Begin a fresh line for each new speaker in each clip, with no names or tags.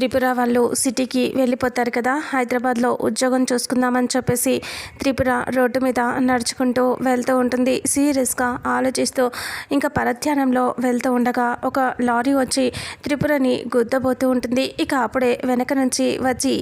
త్రిపుర వాళ్ళు సిటీకి వెళ్ళిపోతారు కదా. హైదరాబాద్లో ఉద్యోగం చూసుకుందామని చెప్పేసి త్రిపుర రోడ్డు మీద నడుచుకుంటూ వెళ్తూ ఉంటుంది. సీరియస్గా ఆలోచిస్తూ ఇంకా పరధ్యానంలో వెళ్తూ ఉండగా ఒక లారీ వచ్చి త్రిపురని గుద్దబోతూ ఉంటుంది. ఇక అప్పుడే వెనక నుంచి వచ్చి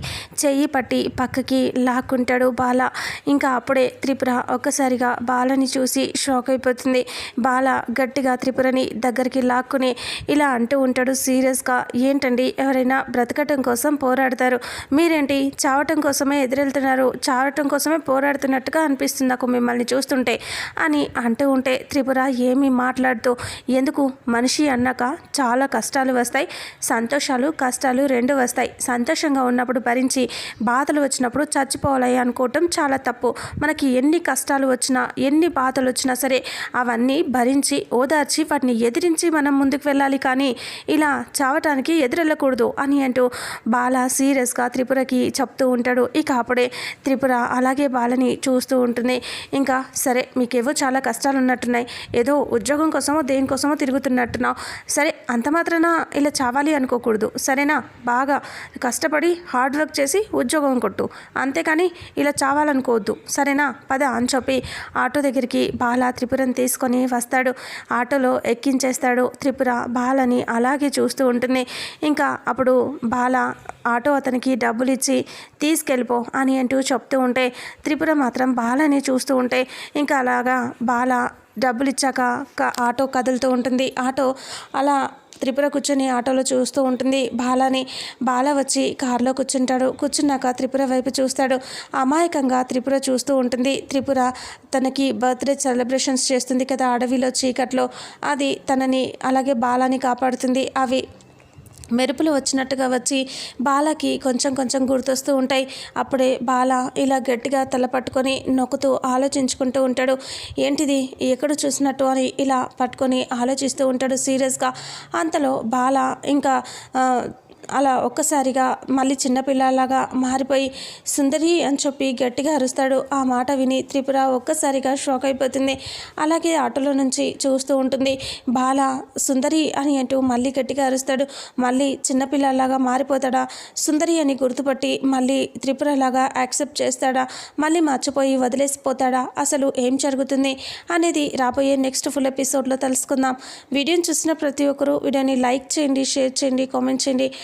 చెయ్యి పట్టి పక్కకి లాక్కుంటాడు బాల. ఇంకా అప్పుడే త్రిపుర ఒక్కసారిగా బాలని చూసి షాక్ అయిపోతుంది. బాల గట్టిగా త్రిపురని దగ్గరికి లాక్కుని ఇలా అంటూ ఉంటాడు సీరియస్గా. ఏంటండి? ఎవరైనా బ్రతకటం కోసం పోరాడతారు. మీరేంటి? చావటం కోసమే ఎదురెళ్తున్నారు. చావటం కోసమే పోరాడుతున్నట్టుగా అనిపిస్తుంది నాకు మిమ్మల్ని చూస్తుంటే. అని అంటూ ఉంటే త్రిపుర ఏమీ మాట్లాడుతూ ఎందుకు? మనిషి అన్నాక చాలా కష్టాలు వస్తాయి. సంతోషాలు కష్టాలు రెండు వస్తాయి. సంతోషంగా ఉన్నప్పుడు భరించి బాధలు వచ్చినప్పుడు చచ్చిపోవాలి అనుకోవటం చాలా తప్పు. మనకి ఎన్ని కష్టాలు వచ్చినా ఎన్ని బాధలు వచ్చినా సరే అవన్నీ భరించి ఓదార్చి వాటిని ఎదిరించి మనం ముందుకు వెళ్ళాలి కానీ ఇలా చావటానికి ఎదురెళ్ళకూడదు అని అంటూ బాల సీరియస్గా త్రిపురకి చెప్తూ ఉంటాడు. ఇక అప్పుడే త్రిపుర అలాగే బాలని చూస్తూ ఉంటుంది. ఇంకా సరే మీకేవో చాలా కష్టాలు ఉన్నట్టున్నాయి ఏదో ఉద్యోగం కోసమో దేనికోసమో తిరుగుతున్నట్టున్నావు. సరే అంత మాత్రాన ఇలా చావాలి అనుకోకూడదు. సరేనా? బాగా కష్టపడి హార్డ్ వర్క్ చేసి ఉద్యోగం కొట్టు. అంతేకాని ఇలా చావాలనుకోవద్దు. సరేనా? పద అని చెప్పి ఆటో దగ్గరికి బాల త్రిపురని తీసుకొని వస్తాడు. ఆటోలో ఎక్కించేస్తాడు త్రిపుర. బాలని అలాగే చూస్తూ ఉంటుంది. ఇంకా అప్పుడు బాల ఆటో అతనికి డబ్బులు ఇచ్చి తీసుకెళ్ళిపో అని అంటూ చెప్తూ ఉంటే త్రిపుర మాత్రం బాలని చూస్తూ ఉంటే ఇంకా అలాగా బాల డబ్బులు ఇచ్చాక క- ఆటో కదులుతూ ఉంటుంది. ఆటో అలా త్రిపుర కూర్చొని ఆటోలో చూస్తూ ఉంటుంది. బాలాని బాల వచ్చి కారులో కూర్చుంటాడు. కూర్చున్నాక త్రిపుర వైపు చూస్తాడు. అమాయకంగా త్రిపుర చూస్తూ ఉంటుంది. త్రిపుర తనకి బర్త్డే సెలబ్రేషన్స్ చేస్తుంది కదా అడవిలో చీకట్లో. అది తనని అలాగే బాలాని కాపాడుతుంది. అవి మెరుపులు వచ్చినట్టుగా వచ్చి బాలకి కొంచెం కొంచెం గుర్తొస్తూ ఉంటాయి. అప్పుడే బాల ఇలా గట్టిగా తల పట్టుకొని నొక్కుతూ ఆలోచించుకుంటూ ఉంటాడు. ఏంటిది? ఎక్కడ చూసినట్టు? అని ఇలా పట్టుకొని ఆలోచిస్తూ ఉంటాడు సీరియస్గా. అంతలో బాల ఇంకా అలా ఒక్కసారిగా మళ్ళీ చిన్నపిల్లలాగా మారిపోయి సుందరి అని చెప్పి గట్టిగా అరుస్తాడు. ఆ మాట విని త్రిపుర ఒక్కసారిగా షాక్ అయిపోతుంది. అలాగే ఆటోలో నుంచి చూస్తూ ఉంటుంది. బాల సుందరి అని అంటూ మళ్ళీ గట్టిగా అరుస్తాడు. మళ్ళీ చిన్నపిల్లలాగా మారిపోతాడా? సుందరి అని గుర్తుపట్టి మళ్ళీ త్రిపురలాగా యాక్సెప్ట్ చేస్తాడా? మళ్ళీ మర్చిపోయి వదిలేసిపోతాడా? అసలు ఏం జరుగుతుంది? అనేది రాబోయే నెక్స్ట్ ఫుల్ ఎపిసోడ్లో తెలుసుకుందాం. వీడియోని చూసిన ప్రతి ఒక్కరూ వీడియోని లైక్ చేయండి షేర్ చేయండి కామెంట్ చేయండి.